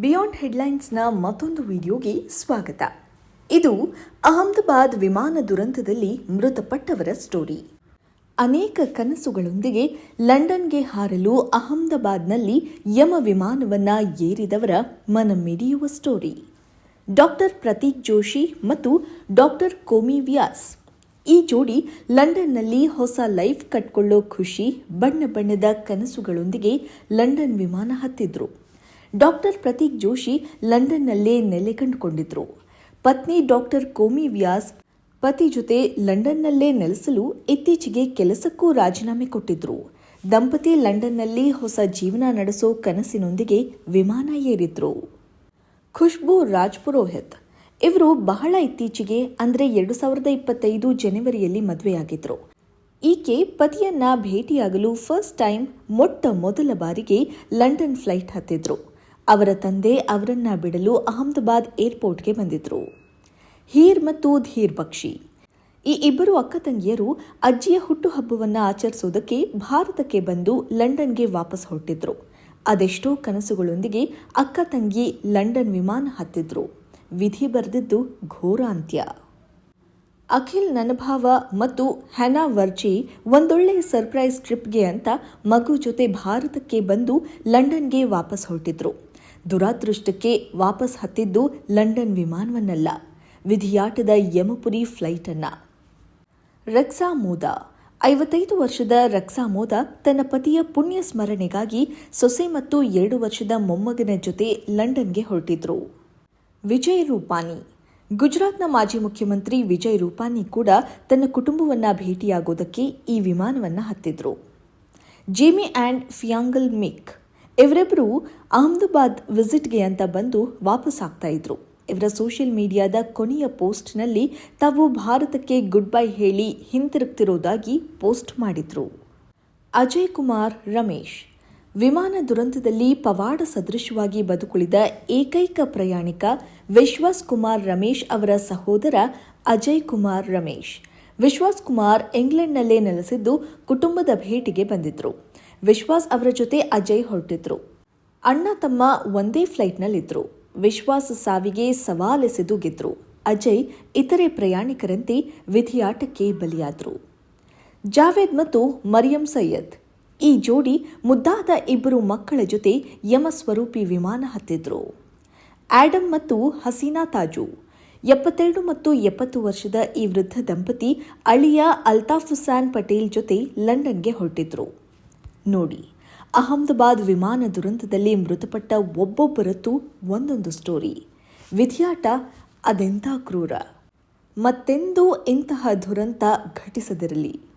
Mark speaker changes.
Speaker 1: Beyond ಹೆಡ್ಲೈನ್ಸ್ನ ಮತ್ತೊಂದು ವಿಡಿಯೋಗೆ ಸ್ವಾಗತ. ಇದು ಅಹಮದಾಬಾದ್ ವಿಮಾನ ದುರಂತದಲ್ಲಿ ಮೃತಪಟ್ಟವರ ಸ್ಟೋರಿ. ಅನೇಕ ಕನಸುಗಳೊಂದಿಗೆ ಲಂಡನ್ಗೆ ಹಾರಲು ಅಹಮದಾಬಾದ್ನಲ್ಲಿ ಯಮ ವಿಮಾನವನ್ನ ಏರಿದವರ ಮನಮಿಡಿಯುವ ಸ್ಟೋರಿ. ಡಾಕ್ಟರ್ ಪ್ರತೀಕ್ ಜೋಶಿ ಮತ್ತು ಡಾಕ್ಟರ್ ಕೋಮಿ ವ್ಯಾಸ್. ಈ ಜೋಡಿ ಲಂಡನ್ನಲ್ಲಿ ಹೊಸ ಲೈಫ್ ಕಟ್ಕೊಳ್ಳೋ ಖುಷಿ, ಬಣ್ಣ ಬಣ್ಣದ ಕನಸುಗಳೊಂದಿಗೆ ಲಂಡನ್ ವಿಮಾನ ಹತ್ತಿದ್ರು. ಡಾಕ್ಟರ್ ಪ್ರತೀಕ್ ಜೋಶಿ ಲಂಡನ್ನಲ್ಲೇ ನೆಲೆ ಕಂಡುಕೊಂಡಿದ್ರು. ಪತ್ನಿ ಡಾಕ್ಟರ್ ಕೋಮಿ ವ್ಯಾಸ್ ಪತಿ ಜೊತೆ ಲಂಡನ್ನಲ್ಲೇ ನೆಲೆಸಲು ಇತ್ತೀಚೆಗೆ ಕೆಲಸಕ್ಕೂ ರಾಜೀನಾಮೆ ಕೊಟ್ಟಿದ್ರು. ದಂಪತಿ ಲಂಡನ್ನಲ್ಲಿ ಹೊಸ ಜೀವನ ನಡೆಸೋ ಕನಸಿನೊಂದಿಗೆ ವಿಮಾನ ಏರಿದ್ರು. ಖುಷ್ಬೂ ರಾಜ್ಪುರೋಹಿತ್ ಇವರು ಬಹಳ ಇತ್ತೀಚೆಗೆ ಅಂದರೆ ಎರಡು ಸಾವಿರದ ಇಪ್ಪತ್ತೈದು ಜನವರಿಯಲ್ಲಿ ಮದುವೆಯಾಗಿದ್ರು. ಈಕೆ ಪತಿಯನ್ನ ಭೇಟಿಯಾಗಲು ಫಸ್ಟ್ ಟೈಮ್ ಮೊಟ್ಟ ಮೊದಲ ಬಾರಿಗೆ ಲಂಡನ್ ಫ್ಲೈಟ್ ಹತ್ತಿದ್ರು. ಅವರ ತಂದೆ ಅವರನ್ನ ಬಿಡಲು ಅಹಮದಾಬಾದ್ ಏರ್ಪೋರ್ಟ್ಗೆ ಬಂದಿದ್ರು. ಹೀರ್ ಮತ್ತು ಧೀರ್ ಬಕ್ಷಿ. ಈ ಇಬ್ಬರು ಅಕ್ಕ ತಂಗಿಯರು ಅಜ್ಜಿಯ ಹುಟ್ಟುಹಬ್ಬವನ್ನು ಆಚರಿಸೋದಕ್ಕೆ ಭಾರತಕ್ಕೆ ಬಂದು ಲಂಡನ್ಗೆ ವಾಪಸ್ ಹೊರಟಿದ್ರು. ಅದೆಷ್ಟೋ ಕನಸುಗಳೊಂದಿಗೆ ಅಕ್ಕ ತಂಗಿ ಲಂಡನ್ ವಿಮಾನ ಹತ್ತಿದ್ರು. ವಿಧಿ ಬರೆದಿದ್ದು ಘೋರ ಅಂತ್ಯ ಅಖಿಲ್ ನನಭಾವ ಮತ್ತು ಹ್ಯಾನಾ ವರ್ಜಿ ಒಂದೊಳ್ಳೆ ಸರ್ಪ್ರೈಸ್ ಟ್ರಿಪ್ಗೆ ಅಂತ ಮಗು ಜೊತೆ ಭಾರತಕ್ಕೆ ಬಂದು ಲಂಡನ್ಗೆ ವಾಪಸ್ ಹೊರಟಿದ್ರು. ದುರಾದೃಷ್ಟಕ್ಕೆ ವಾಪಸ್ ಹತ್ತಿದ್ದು ಲಂಡನ್ ವಿಮಾನವನ್ನಲ್ಲ. ವಿಧಿಯಾಟದ ಯಮಪುರಿ ಫ್ಲೈಟ್ ಅನ್ನ ರಕ್ಸಾ ಮೋದ ಐವತ್ತೈದು ವರ್ಷದ ರಕ್ಸಾ ಮೋದ ತನ್ನ ಪತಿಯ ಪುಣ್ಯ ಸ್ಮರಣೆಗಾಗಿ ಸೊಸೆ ಮತ್ತು ಎರಡು ವರ್ಷದ ಮೊಮ್ಮಗನ ಜೊತೆ ಲಂಡನ್ಗೆ ಹೊರಟಿದ್ರು. ವಿಜಯ್ ರೂಪಾನಿ. ಗುಜರಾತ್ನ ಮಾಜಿ ಮುಖ್ಯಮಂತ್ರಿ ವಿಜಯ್ ರೂಪಾನಿ ಕೂಡ ತನ್ನ ಕುಟುಂಬವನ್ನ ಭೇಟಿಯಾಗೋದಕ್ಕೆ ಈ ವಿಮಾನವನ್ನ ಹತ್ತಿದ್ರು. Jamie and ಫಿಯಾಂಗಲ್ ಮಿಕ್. ಇವರಿಬ್ಬರು ಅಹಮದಾಬಾದ್ ವಿಸಿಟ್ಗೆ ಅಂತ ಬಂದು ವಾಪಸ್ ಆಗ್ತಾ ಇದ್ರು ಇವರ ಸೋಷಿಯಲ್ ಮೀಡಿಯಾದ ಕೊನೆಯ ಪೋಸ್ಟ್ನಲ್ಲಿ ತಾವು ಭಾರತಕ್ಕೆ ಗುಡ್ ಬೈ ಹೇಳಿ ಹಿಂತಿರುಗ್ತಿರೋದಾಗಿ ಪೋಸ್ಟ್ ಮಾಡಿದ್ರು. ಅಜಯ್ ಕುಮಾರ್, ರಮೇಶ್. ವಿಮಾನ ದುರಂತದಲ್ಲಿ ಪವಾಡ ಸದೃಶವಾಗಿ ಬದುಕುಳಿದ ಏಕೈಕ ಪ್ರಯಾಣಿಕ ವಿಶ್ವಾಸ್ ಕುಮಾರ್, ರಮೇಶ್ ಅವರ ಸಹೋದರ ಅಜಯ್ ಕುಮಾರ್, ರಮೇಶ್. ವಿಶ್ವಾಸ್ ಕುಮಾರ್ ಇಂಗ್ಲೆಂಡ್ನಲ್ಲೇ ನೆಲೆಸಿದ್ದು ಕುಟುಂಬದ ಭೇಟಿಗೆ ಬಂದಿದ್ರು. ವಿಶ್ವಾಸ್ ಅವರ ಜೊತೆ ಅಜಯ್ ಹೊರಟಿದ್ರು. ಅಣ್ಣ ತಮ್ಮ ಒಂದೇ ಫ್ಲೈಟ್ನಲ್ಲಿದ್ರು. ವಿಶ್ವಾಸ್ ಸಾವಿಗೆ ಸವಾಲೆಸೆದು ಗೆದ್ರು. ಅಜಯ್ ಇತರೆ ಪ್ರಯಾಣಿಕರಂತೆ ವಿಧಿಯಾಟಕ್ಕೆ ಬಲಿಯಾದ್ರು. ಜಾವೇದ್ ಮತ್ತು ಮರಿಯಂ ಸೈಯದ್. ಈ ಜೋಡಿ ಮುದ್ದಾದ ಇಬ್ಬರು ಮಕ್ಕಳ ಜೊತೆ ಯಮಸ್ವರೂಪಿ ವಿಮಾನ ಹತ್ತಿದ್ರು. ಆಡಮ್ ಮತ್ತು ಹಸೀನಾ ತಾಜು. ಎಪ್ಪತ್ತೆರಡು ಮತ್ತು ಎಪ್ಪತ್ತು ವರ್ಷದ ಈ ವೃದ್ಧ ದಂಪತಿ ಅಳಿಯ ಅಲ್ತಾಫ್ ಹುಸಾನ್ ಪಟೇಲ್ ಜೊತೆ ಲಂಡನ್ಗೆ ಹೊರಟಿದ್ರು. ನೋಡಿ, ಅಹಮದಾಬಾದ್ ವಿಮಾನ ದುರಂತದಲ್ಲಿ ಮೃತಪಟ್ಟ ಒಬ್ಬೊಬ್ಬರದ್ದು ಒಂದೊಂದು ಸ್ಟೋರಿ ವಿಧಿಯಾಟ ಅದೆಂಥ ಕ್ರೂರ. ಮತ್ತೆಂದೂ ಇಂತಹ ದುರಂತ ಘಟಿಸದಿರಲಿ.